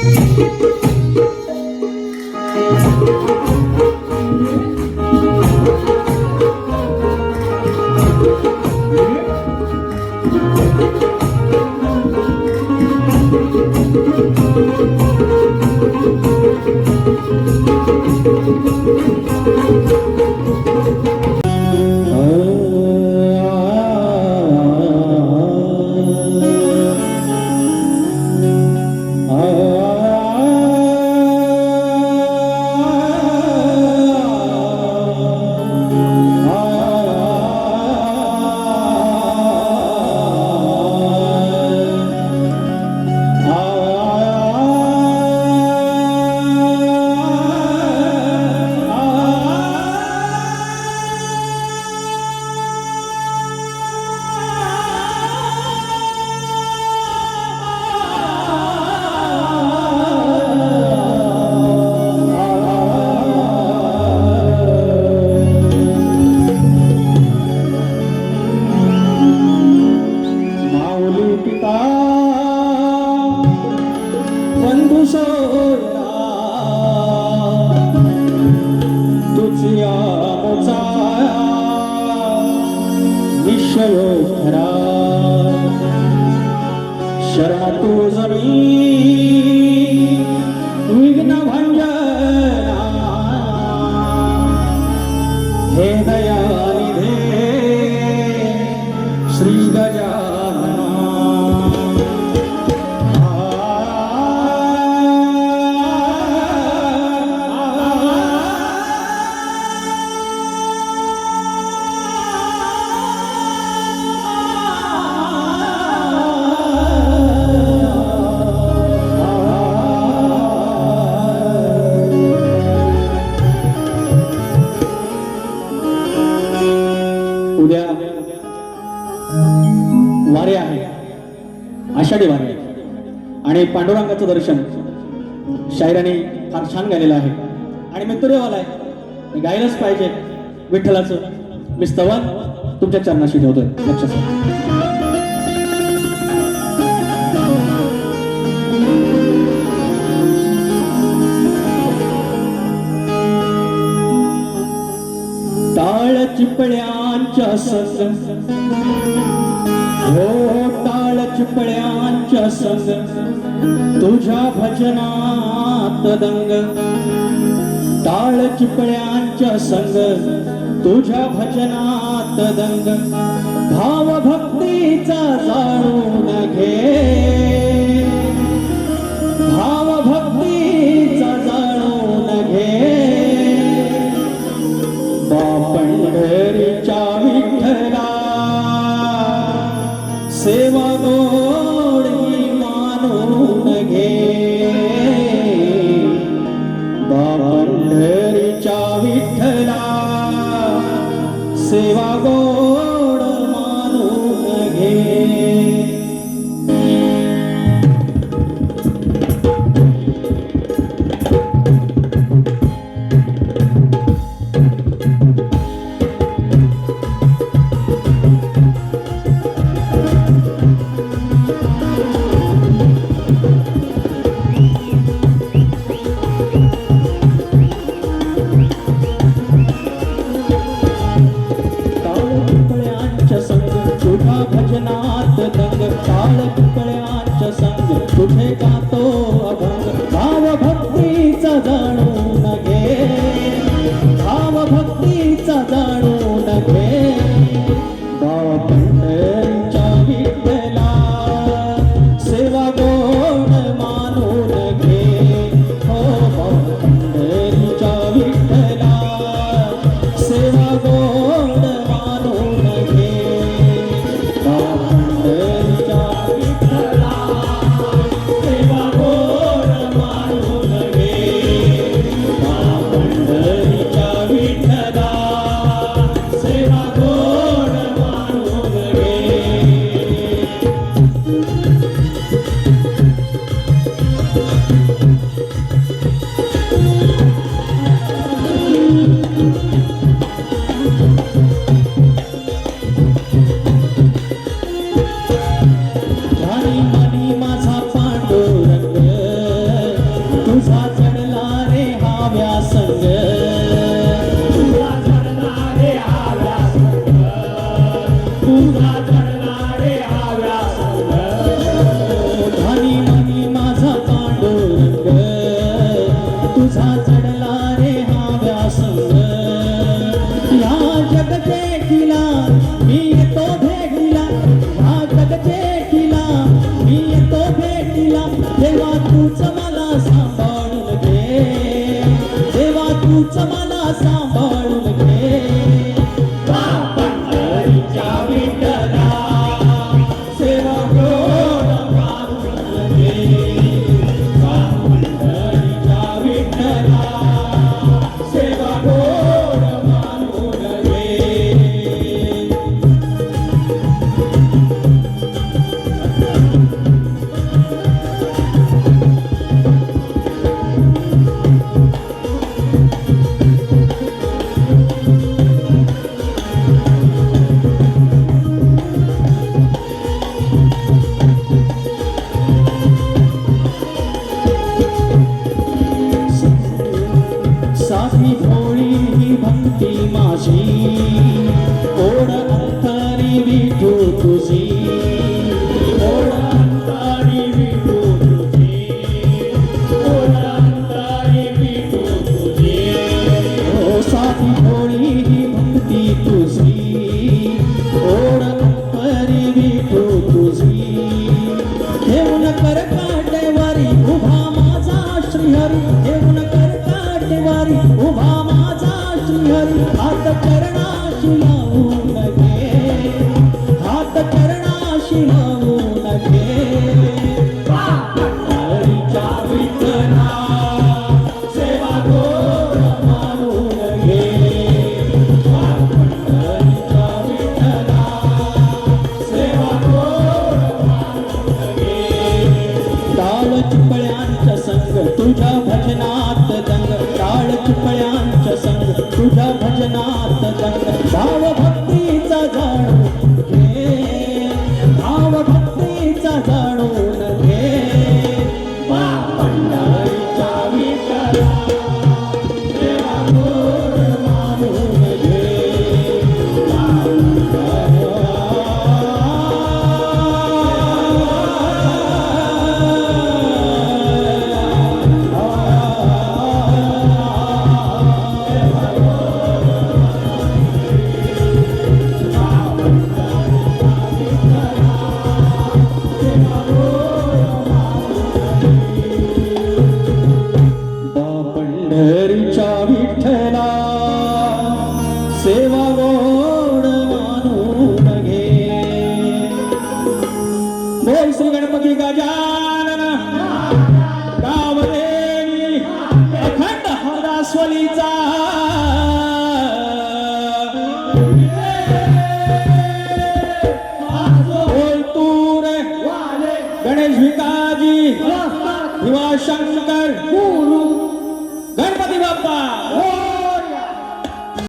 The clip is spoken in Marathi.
Música हे उद्या वारे आहे आषाढी वारे आणि पांडुरंगाचं दर्शन शायराने फार छान गायलेलं आहे. आणि मी तुरेवाला आहे मी गायलाच पाहिजे विठ्ठलाचं. मी स्तवन तुमच्या चरणाशी ठेवतोय. लक्षात चिपळ्या टाळ चिपळ्यांच्या संग. हो टाळ चिपळ्यांच्या संग. तुझ्या भजनात दंग. टाळ चिपळ्यांच्या संग. तुझ्या भजनात दंग. भाव भक्तीचा Yeah, yeah, yeah. దేవుని పరపాడే चिपळ्यांच्या संग तुझ्या भजनात